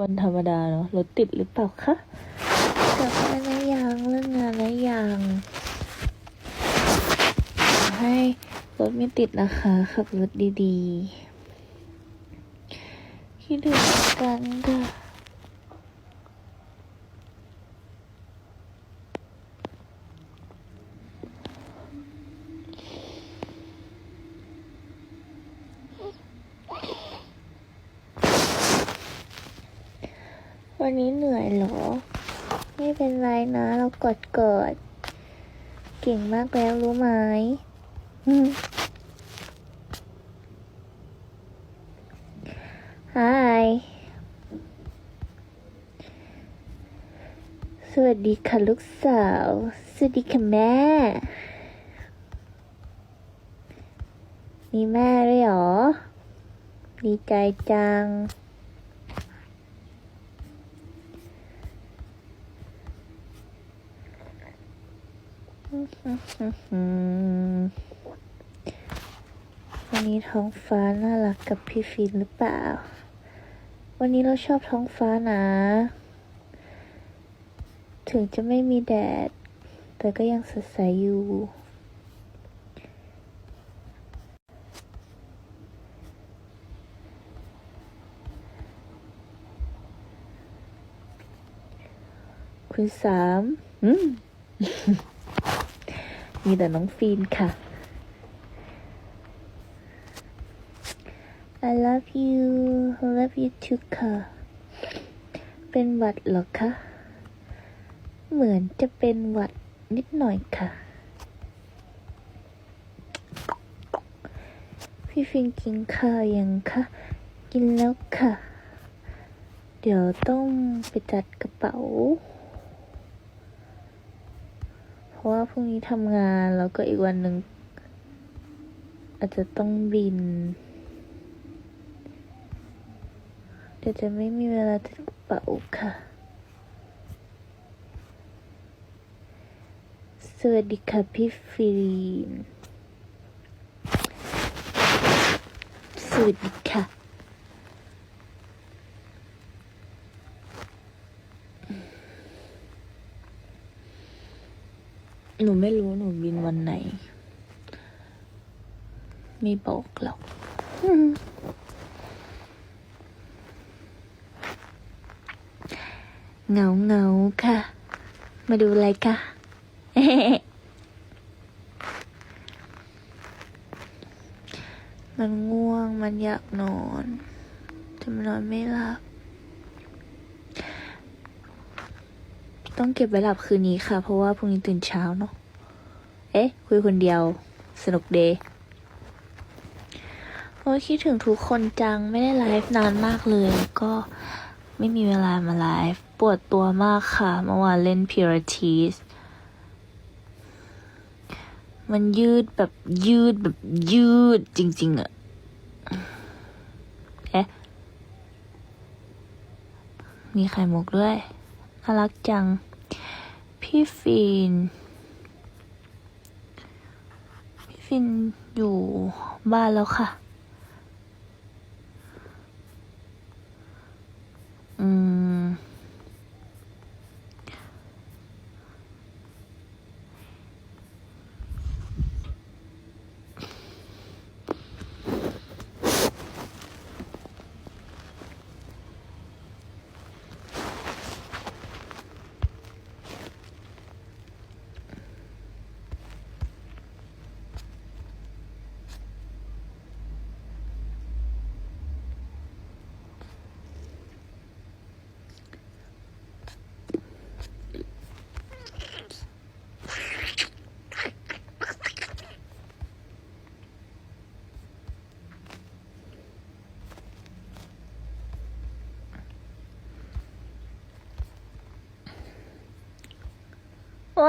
วันธรรมดาเนาะรถติดหรือเปล่าคะกลับมาแล้วยังเรื่องงานแล้วยังขอให้รถไม่ติดนะคะขับรถดีๆคิดถึงกันค่ะ วันนี้เหนื่อยเหรอ ไม่เป็นไรนะ เรากดเกิด เก่งมากแล้วรู้ไหมอืม Hi สวัสดีค่ะลูกสาว สวัสดีค่ะแม่ มีแม่ด้วยเหรอ ดีใจจัง วันนี้ท้องฟ้าน่ารักกับพี่ฟินหรือเปล่า วันนี้เราชอบท้องฟ้านะ ถึงจะไม่มีแดด แต่ก็ยังสดใสอยู่ คุณสามอืม มีแต่น้องฟีนค่ะ I love you I love you too ค่ะ เป็นหวัดหรอคะ เหมือนจะเป็นหวัดนิดหน่อยค่ะ พี่ฟินกินข้าวยังคะกินแล้วค่ะ เดี๋ยวต้องไปจัดกระเป๋า ราะว่าพรุ่งนี้ทำงานแล้วก็อีกวันหนึ่งอาจจะต้องบิน เดี๋ยวจะไม่มีเวลาจัดกระเป๋าค่ะ สวัสดีค่ะพี่ฟิลินสวัสดีค่ะ หนูไม่รู้หนูบินวันไหนไม่บอกหรอกเงาเงาค่ะ มาดูอะไรคะมันง่วงมันอยากนอนแต่มันนอนไม่หลับ ต้องเก็บไว้หลับคืนนี้ค่ะ เพราะว่าพรุ่งนี้ตื่นเช้าเนาะ เอ๊ะ คุยคนเดียว สนุกเดย์โอ้ยคิดถึงทุกคนจัง ไม่ได้ไลฟ์นานมากเลย ก็ไม่มีเวลามาไลฟ์ ปวดตัวมากค่ะ เมื่อวานเล่นพิราทีสมันยืดแบบยืดแบบยืดจริง ๆอะเอ๊ะ มีไข่มุกด้วย น่ารักจัง พี่ฟิน พี่ฟินอยู่บ้านแล้วค่ะ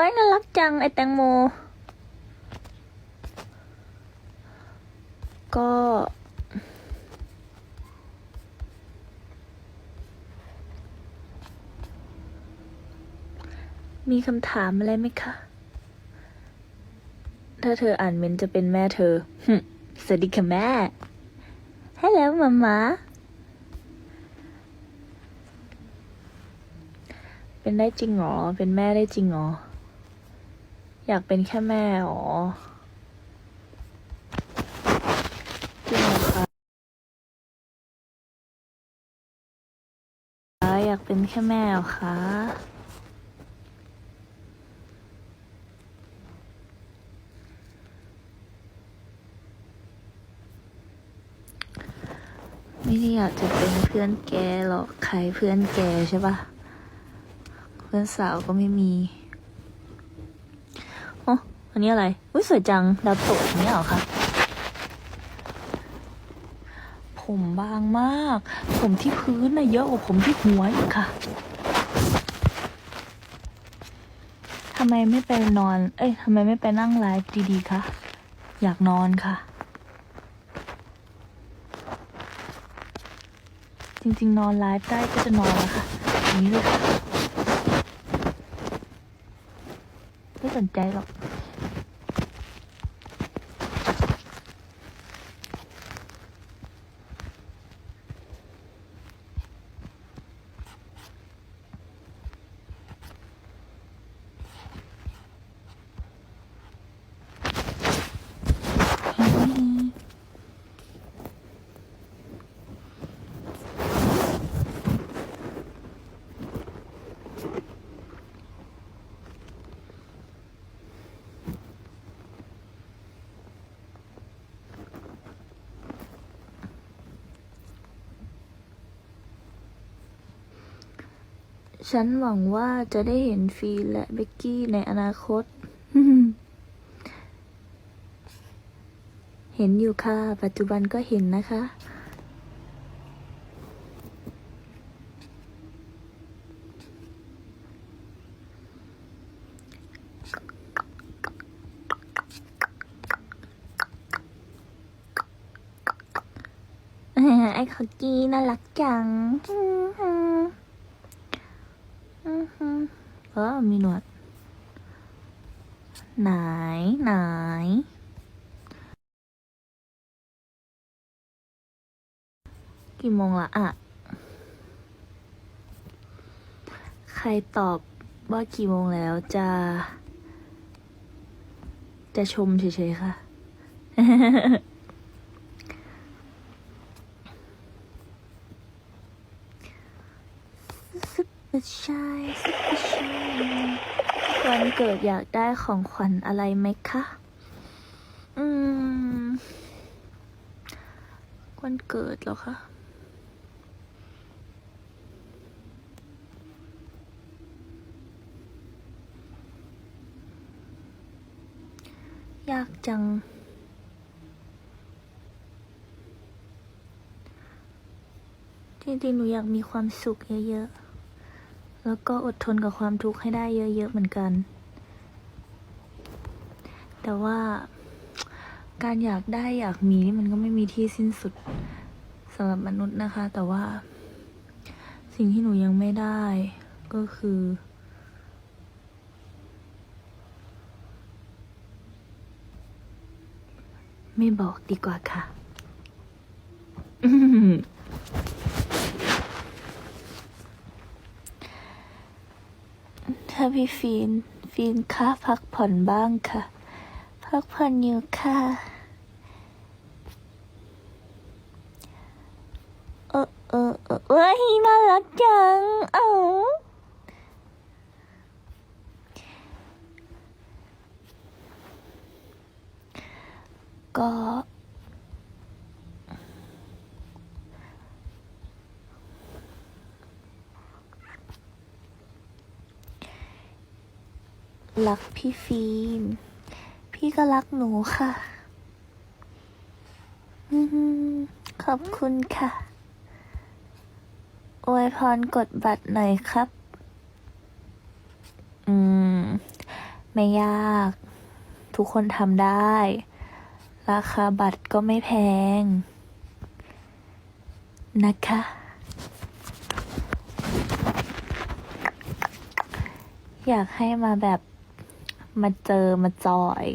ยน่ารักจังไอแตงโม ก็ มีคำถามอะไรไหมคะ ถ้าเธออ่านเมนจะเป็นแม่เธอสวัสดีค่ะแม่ฮัลโหลมามาเป็นได้จริงเหรอ เป็นแม่ได้จริงเหรอ อยากเป็นแค่แม่หรอจริงเหรอคะอยากเป็นแค่แม่เหรอคะไม่ได้อยากจะเป็นเพื่อนแกหรอก ใครเพื่อนแกใช่ปะ เพื่อนสาวก็ไม่มี อันนี้อะไรอุ้ยสวยจังดาวตกอย่างนี้เหรอคะผมบางมาก ผมที่พื้นน่ะเยอะกว่าผมที่หัวอีกค่ะทำไมไม่ไปนอน เอ้ยทำไมไม่ไปนั่งไลฟ์ดีๆคะ อยากนอนค่ะ จริงๆ นอนไลฟ์ได้ก็จะนอนแล้วค่ะอย่างนี้เลยค่ะ ไม่สนใจหรอก ฉันหวังว่าจะได้เห็นฟีและเบกกี้ในอนาคต เห็นอยู่ค่ะ ปัจจุบันก็เห็นนะคะ ไอ้ขอกีน่ารักจังฮึ เออมีหนวด ไหนไหนกี่โมงละอะใครตอบว่ากี่โมงแล้วจะ จะชมเฉยๆค่ะซุป ร์ชายซุปเปอร์ชายวันเกิดอยากได้ของขวัญอะไรไหมคะ อืม วันเกิดเหรอคะ ยากจังจริงๆหนูอยากมีความสุขเยอะๆ แล้วก็อดทนกับความทุกข์ให้ได้เยอะๆเหมือนกัน แต่ว่าการอยากได้อยากมีนี่มันก็ไม่มีที่สิ้นสุดสำหรับมนุษย์นะคะ แต่ว่า สิ่งที่หนูยังไม่ได้ก็คือ ไม่บอกดีกว่าค่ะ อืมถ้าพี่ฟีน ฟีนคะพักผ่อนบ้างค่ะ พักผ่อนอยู่ค่ะเออเออเออเอ้ยน่ารักจัง เอ้าก็ รักพี่ฟิล์ม พี่ก็รักหนูค่ะ ขอบคุณค่ะ อวยพรกดบัตรหน่อยครับ อืม ไม่ยาก ทุกคนทำได้ ราคาบัตรก็ไม่แพง นะคะอยากให้มาแบบ มาเจอมาจอย